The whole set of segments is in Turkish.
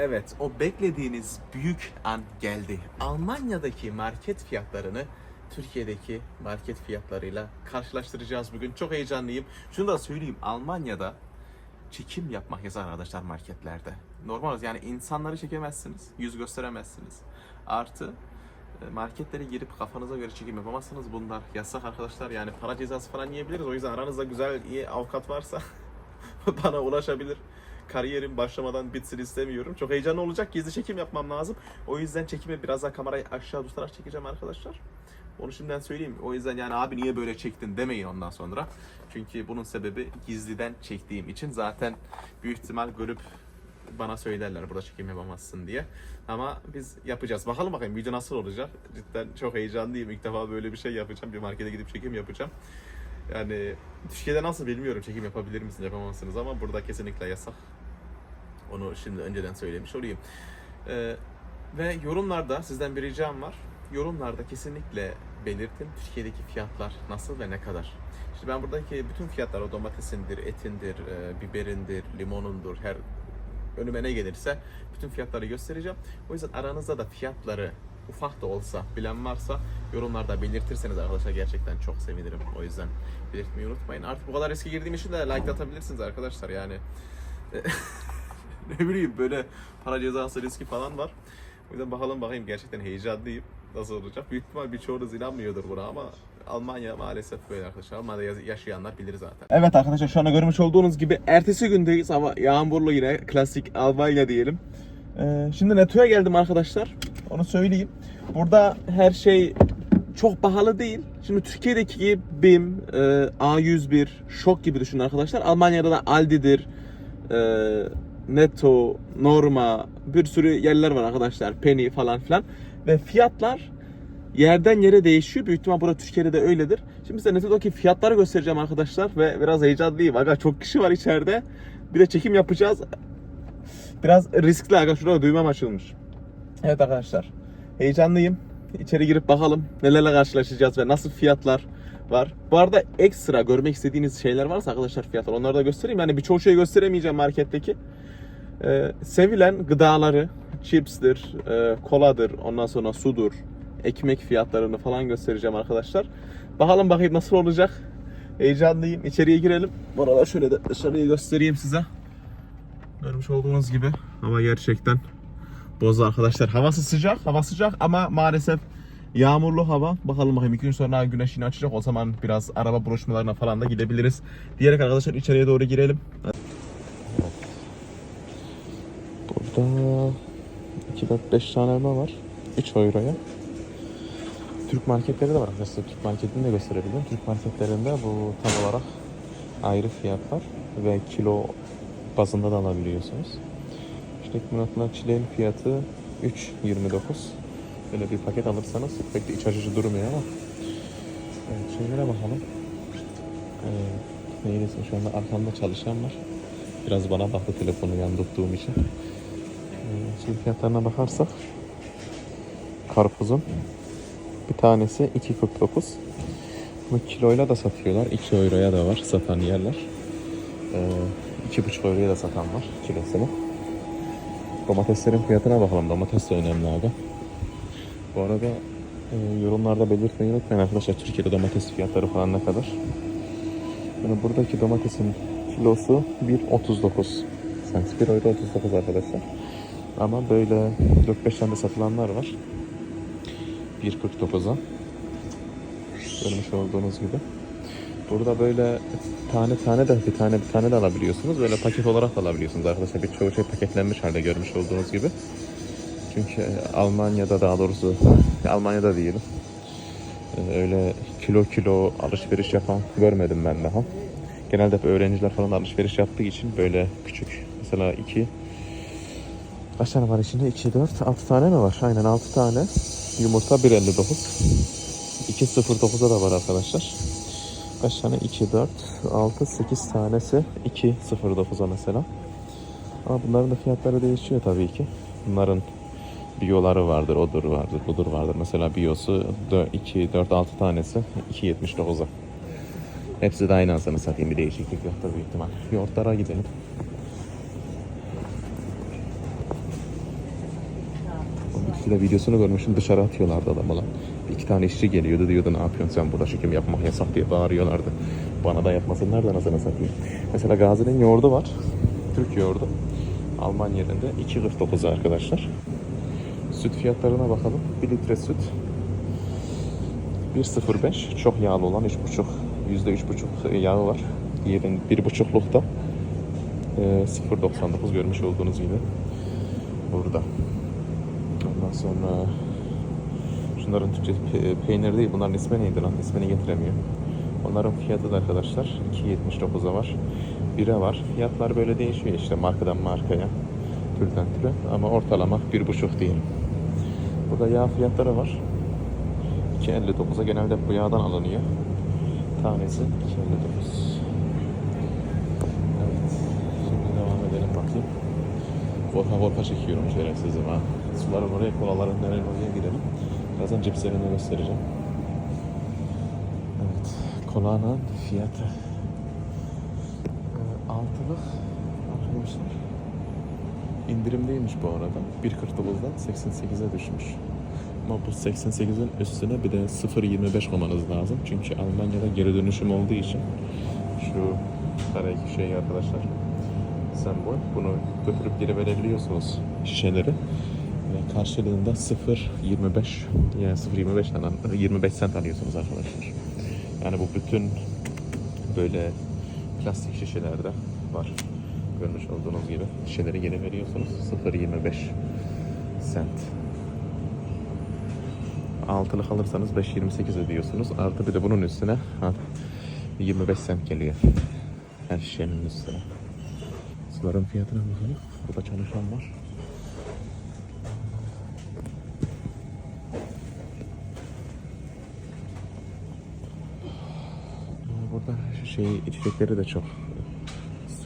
Evet, o beklediğiniz büyük an geldi. Almanya'daki market fiyatlarını Türkiye'deki market fiyatlarıyla karşılaştıracağız bugün. Çok heyecanlıyım. Şunu da söyleyeyim, Almanya'da çekim yapmak yasak arkadaşlar marketlerde. Normal yani insanları çekemezsiniz, yüz gösteremezsiniz. Artı e, marketlere girip kafanıza göre çekim yapamazsınız. Bunlar yasak arkadaşlar. Yani para cezası falan yiyebiliriz. O yüzden aranızda güzel, iyi avukat varsa bana ulaşabilir. Kariyerim başlamadan bitsin istemiyorum. Çok heyecanlı olacak. Gizli çekim yapmam lazım. O yüzden çekimi biraz daha kamerayı aşağı tutarak çekeceğim arkadaşlar. Onu şimdiden söyleyeyim. O yüzden yani abi niye böyle çektin demeyin ondan sonra. Çünkü bunun sebebi gizliden çektiğim için zaten büyük ihtimal görüp bana söylerler burada çekim yapamazsın diye. Ama biz yapacağız. Bakalım bakayım video nasıl olacak. Cidden çok heyecanlıyım. İlk defa böyle bir şey yapacağım. Bir markete gidip çekim yapacağım. Yani Türkiye'de nasıl bilmiyorum çekim yapabilir misiniz yapamazsınız ama burada kesinlikle yasak. Onu şimdi önceden söylemiş olayım. Ee, ve yorumlarda sizden bir ricam var. Yorumlarda kesinlikle belirtin Türkiye'deki fiyatlar nasıl ve ne kadar. İşte ben buradaki bütün fiyatlar o domatesindir, etindir, e, biberindir, limonundur, her önüme ne gelirse bütün fiyatları göstereceğim. O yüzden aranızda da fiyatları ufak da olsa bilen varsa yorumlarda belirtirseniz arkadaşlar gerçekten çok sevinirim. O yüzden belirtmeyi unutmayın. Artık bu kadar eski girdiğim için de like atabilirsiniz arkadaşlar yani. ne bileyim böyle para cezası riski falan var. O yüzden bakalım bakayım gerçekten heyecanlıyım. Nasıl olacak? Büyük ihtimal birçoğunuz inanmıyordur buna ama Almanya maalesef böyle arkadaşlar. Almanya'da yaşayanlar bilir zaten. Evet arkadaşlar şu anda görmüş olduğunuz gibi ertesi gündeyiz ama yağmurlu yine klasik Almanya diyelim. Ee, şimdi Neto'ya geldim arkadaşlar. Onu söyleyeyim. Burada her şey çok pahalı değil. Şimdi Türkiye'deki gibi BİM, e, A101, Şok gibi düşünün arkadaşlar. Almanya'da da Aldi'dir, e, Netto, Norma, bir sürü yerler var arkadaşlar. Penny falan filan. Ve fiyatlar yerden yere değişiyor. Büyük ihtimal burada Türkiye'de de öyledir. Şimdi size Netto'daki fiyatları göstereceğim arkadaşlar. Ve biraz heyecanlıyım. Aga çok kişi var içeride. Bir de çekim yapacağız. Biraz riskli aga. Şurada düğmem açılmış. Evet arkadaşlar. Heyecanlıyım. İçeri girip bakalım nelerle karşılaşacağız ve nasıl fiyatlar var. Bu arada ekstra görmek istediğiniz şeyler varsa arkadaşlar fiyatlar onları da göstereyim. Yani birçok şey gösteremeyeceğim marketteki. Ee, sevilen gıdaları, chipstir, e, koladır, ondan sonra sudur, ekmek fiyatlarını falan göstereceğim arkadaşlar. Bakalım bakayım nasıl olacak. Heyecanlıyım. İçeriye girelim. Bu arada şöyle de dışarıyı göstereyim size. Görmüş olduğunuz gibi hava gerçekten boz arkadaşlar. Havası sıcak, hava sıcak ama maalesef yağmurlu hava. Bakalım bakayım iki gün sonra güneş yine açacak. O zaman biraz araba buluşmalarına falan da gidebiliriz. Diyerek arkadaşlar içeriye doğru girelim. Burada 2 4 5 tane elma var. 3 euroya. Türk marketleri de var arkadaşlar. Türk marketini de gösterebilirim. Türk marketlerinde bu tam olarak ayrı fiyatlar ve kilo bazında da alabiliyorsunuz. İşte limonatla çileğin fiyatı 3.29. Böyle bir paket alırsanız pek de iç açıcı durmuyor ama. Evet, şeylere bakalım. Ee, neydi şu anda arkamda çalışan var. Biraz bana baktı telefonu yan tuttuğum için. Ee, şimdi fiyatlarına bakarsak karpuzun bir tanesi 2.49. Bunu kiloyla da satıyorlar. 2 euroya da var satan yerler. Ee, 2.5 euroya da satan var kilosunu. Domateslerin fiyatına bakalım. Domates de önemli abi. Bu arada e, yorumlarda belirtmeyi unutmayın arkadaşlar. Türkiye'de domates fiyatları falan ne kadar. Yani buradaki domatesin kilosu 1.39 cent. 1 euro 39 arkadaşlar. Ama böyle 4-5 tane satılanlar var. 1.49'a. Görmüş olduğunuz gibi. Burada böyle tane tane de bir tane bir tane de alabiliyorsunuz. Böyle paket olarak da alabiliyorsunuz arkadaşlar. Birçoğu şey paketlenmiş halde görmüş olduğunuz gibi. Çünkü e, Almanya'da daha doğrusu Almanya'da diyelim. e, Öyle kilo kilo alışveriş yapan görmedim ben daha. Genelde hep öğrenciler falan alışveriş yaptığı için böyle küçük. Mesela iki Kaç tane var içinde? 2, 4, 6 tane mi var? Aynen 6 tane. Yumurta 1.59. 2.09'a da var arkadaşlar. Kaç tane? 2, 4, 6, 8 tanesi 2.09'a mesela. Ama bunların da fiyatları değişiyor tabii ki. Bunların biyoları vardır, odur vardır, budur vardır. Mesela biyosu 2, 4, 6 tanesi 2.79'a. Hepsi de aynı anasını satayım bir değişiklik yoktur büyük ihtimal. Yoğurtlara gidelim. Size videosunu görmüşüm dışarı atıyorlardı adamı lan. Bir iki tane işçi geliyordu diyordu ne yapıyorsun sen burada çekim yapmak yasak diye bağırıyorlardı. Bana da yapmasınlar da nasıl satayım. Mesela Gazi'nin yoğurdu var. Türk yoğurdu. Alman yerinde 2.49 arkadaşlar. Süt fiyatlarına bakalım. 1 litre süt 1.05 çok yağlı olan 3.5 %3.5 yağı var. Diğerin 1.5'lukta e, 0.99 görmüş olduğunuz gibi burada. Ondan sonra şunların Türkçe pe- peynir değil bunların ismi neydi lan? İsmini getiremiyor. Onların fiyatı da arkadaşlar 2.79'a var. 1'e var. Fiyatlar böyle değişiyor işte markadan markaya. Türden türe ama ortalama 1.5 diyelim. Burada yağ fiyatları var. 2.59'a genelde bu yağdan alınıyor. Tanesi 2.59. Evet. Şimdi devam edelim bakayım. Volka volka çekiyorum şerefsizim ha. Suların oraya, kolaların nereye oraya girelim. Birazdan cipslerini göstereceğim. Evet. Kolanın fiyatı. Ee, altılık arkadaşlar. İndirimdeymiş bu arada. 1.49'dan 88'e düşmüş. Ama bu 88'in üstüne bir de 0.25 koymanız lazım. Çünkü Almanya'da geri dönüşüm olduğu için şu karayki şey arkadaşlar sembol bunu götürüp geri verebiliyorsunuz şişeleri. Karşılığında 0.25 yani 0.25 25 cent alıyorsunuz arkadaşlar. Yani bu bütün böyle plastik şişelerde var. Görmüş olduğunuz gibi şişeleri geri veriyorsunuz. 0.25 cent. Altılık alırsanız 5.28 ödüyorsunuz. Artı bir de bunun üstüne ha, 25 cent geliyor. Her şişenin üstüne. Suların fiyatına bakalım. Burada çalışan var. Burada şey içecekleri de çok.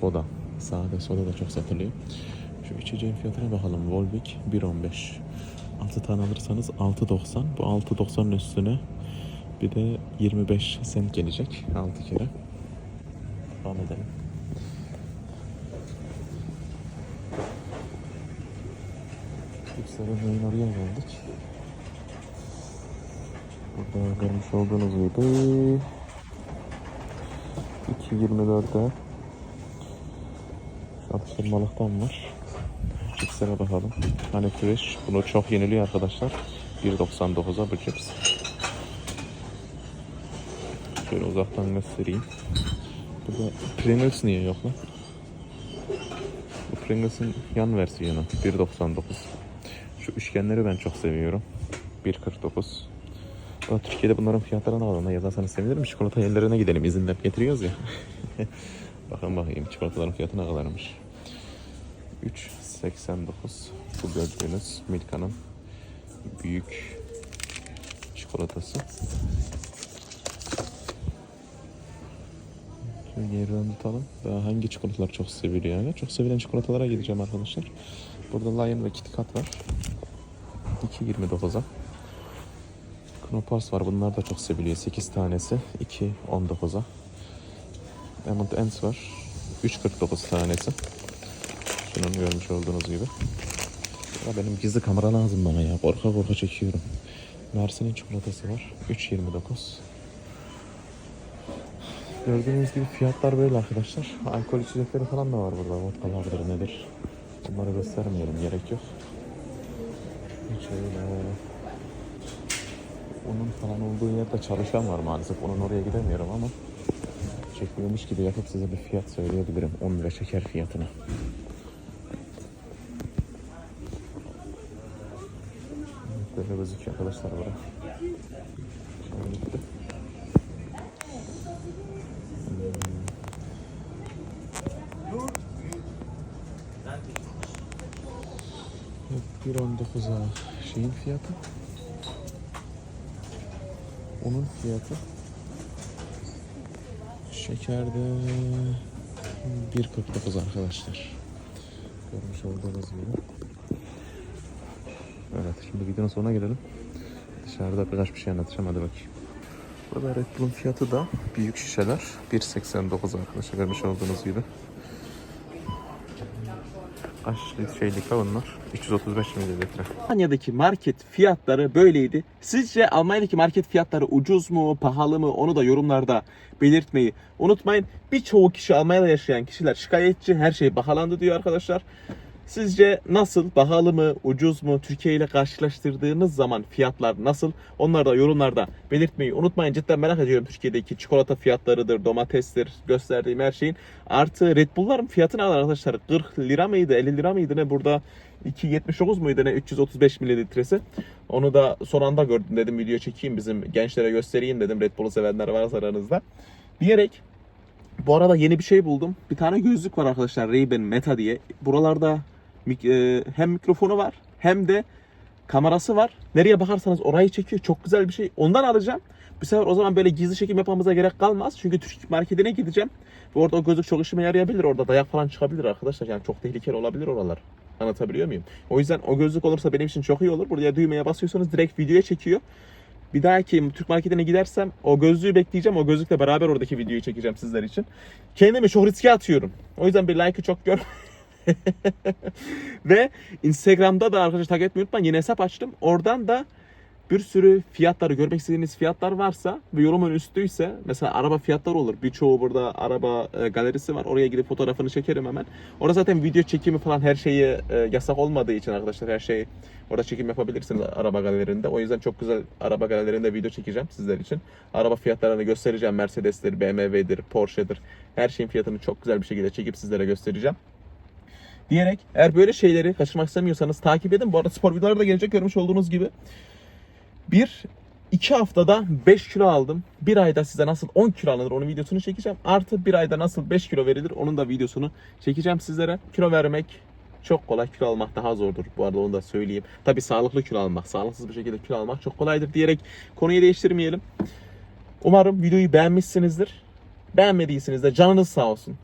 Soda. Sade soda da çok satılıyor. Şu içeceğin fiyatına bakalım. Volvic 1.15. 6 tane alırsanız 6.90. Bu 6.90'ın üstüne bir de 25 cent gelecek 6 kere. Devam edelim. Yayın oraya geldik. Burada görmüş olduğunuz gibi 2.24'de şu atıştırmalıktan var. Cipslere bakalım. Hani fresh. Bunu çok yeniliyor arkadaşlar. 1.99'a bu cips. Şöyle uzaktan göstereyim. Burada Pringles niye yok lan? Bu Pringles'ın yan versiyonu 1.99. Şu üçgenleri ben çok seviyorum. 1.49. Aa, Türkiye'de bunların fiyatlarını alalım. Yazarsanız sevinirim. Çikolata yerlerine gidelim. İzinle getiriyoruz ya. Bakın bakayım çikolataların fiyatı ne kadarmış. 3.89 bu gördüğünüz Milka'nın büyük çikolatası. Şöyle yerden tutalım. Daha hangi çikolatalar çok seviliyor yani? Çok sevilen çikolatalara gideceğim arkadaşlar. Burada Lion ve Kit var. 2.29'a. Knoppers var. Bunlar da çok seviliyor. 8 tanesi 2.19'a. M&M's var. 3.49 tanesi. Şunun görmüş olduğunuz gibi. Ya benim gizli kamera lazım bana ya. Korka korka çekiyorum. Mersin'in çikolatası var. 3.29. Gördüğünüz gibi fiyatlar böyle arkadaşlar. Alkol içecekleri falan da var burada. Vodka vardır nedir. Bunları göstermeyelim. Gerek yok. Şöyle onun falan olduğu yerde çalışan var maalesef. Onun oraya gidemiyorum ama çekmiyormuş gibi yapıp size bir fiyat söyleyebilirim. 10 lira şeker fiyatına. Evet, Böyle gözüküyor arkadaşlar burada. Şöyle gitti. Evet, 1.19'a şeyin fiyatı. Onun fiyatı şekerde 1.49 arkadaşlar. Görmüş olduğunuz gibi. Evet şimdi videonun sonuna gelelim. Dışarıda birkaç bir şey anlatacağım hadi bakayım. Burada Red Bull'un fiyatı da büyük şişeler 1.89 arkadaşlar görmüş olduğunuz gibi. Kaç şeylik bunlar? 335 mililitre. Almanya'daki market fiyatları böyleydi. Sizce Almanya'daki market fiyatları ucuz mu, pahalı mı? Onu da yorumlarda belirtmeyi unutmayın. Birçoğu kişi Almanya'da yaşayan kişiler şikayetçi. Her şey pahalandı diyor arkadaşlar. Sizce nasıl? Pahalı mı, ucuz mu? Türkiye ile karşılaştırdığınız zaman fiyatlar nasıl? Onları da yorumlarda belirtmeyi unutmayın. Cidden merak ediyorum Türkiye'deki çikolata fiyatlarıdır, domatestir, gösterdiğim her şeyin. Artı Red Bull'ların fiyatını alın arkadaşlar. 40 lira mıydı, 50 lira mıydı ne? Burada 2.79 muydu ne? 335 mililitresi. Onu da son anda gördüm dedim video çekeyim bizim gençlere göstereyim dedim Red Bull'u sevenler varsa aranızda. Diyerek bu arada yeni bir şey buldum. Bir tane gözlük var arkadaşlar Ray-Ban Meta diye. Buralarda hem mikrofonu var hem de kamerası var. Nereye bakarsanız orayı çekiyor. Çok güzel bir şey. Ondan alacağım. Bu sefer o zaman böyle gizli çekim yapmamıza gerek kalmaz. Çünkü Türk marketine gideceğim. Ve orada o gözlük çok işime yarayabilir. Orada dayak falan çıkabilir arkadaşlar. Yani çok tehlikeli olabilir oralar. Anlatabiliyor muyum? O yüzden o gözlük olursa benim için çok iyi olur. Buraya düğmeye basıyorsanız direkt videoya çekiyor. Bir dahaki Türk marketine gidersem o gözlüğü bekleyeceğim. O gözlükle beraber oradaki videoyu çekeceğim sizler için. Kendimi çok riske atıyorum. O yüzden bir like'ı çok gör. Ve Instagram'da da arkadaşlar takip etmeyi unutmayın. Yeni hesap açtım. Oradan da bir sürü fiyatları görmek istediğiniz fiyatlar varsa ve yorumun üstüyse mesela araba fiyatları olur. Birçoğu burada araba e, galerisi var. Oraya gidip fotoğrafını çekerim hemen. Orada zaten video çekimi falan her şeyi e, yasak olmadığı için arkadaşlar her şeyi orada çekim yapabilirsiniz araba galerilerinde. O yüzden çok güzel araba galerilerinde video çekeceğim sizler için. Araba fiyatlarını göstereceğim. Mercedes'tir, BMW'dir, Porsche'dir. Her şeyin fiyatını çok güzel bir şekilde çekip sizlere göstereceğim diyerek eğer böyle şeyleri kaçırmak istemiyorsanız takip edin. Bu arada spor videoları da gelecek görmüş olduğunuz gibi. Bir, iki haftada 5 kilo aldım. Bir ayda size nasıl 10 kilo alınır onun videosunu çekeceğim. Artı bir ayda nasıl 5 kilo verilir onun da videosunu çekeceğim sizlere. Kilo vermek çok kolay. Kilo almak daha zordur. Bu arada onu da söyleyeyim. Tabi sağlıklı kilo almak, sağlıksız bir şekilde kilo almak çok kolaydır diyerek konuyu değiştirmeyelim. Umarım videoyu beğenmişsinizdir. Beğenmediyseniz de canınız sağ olsun.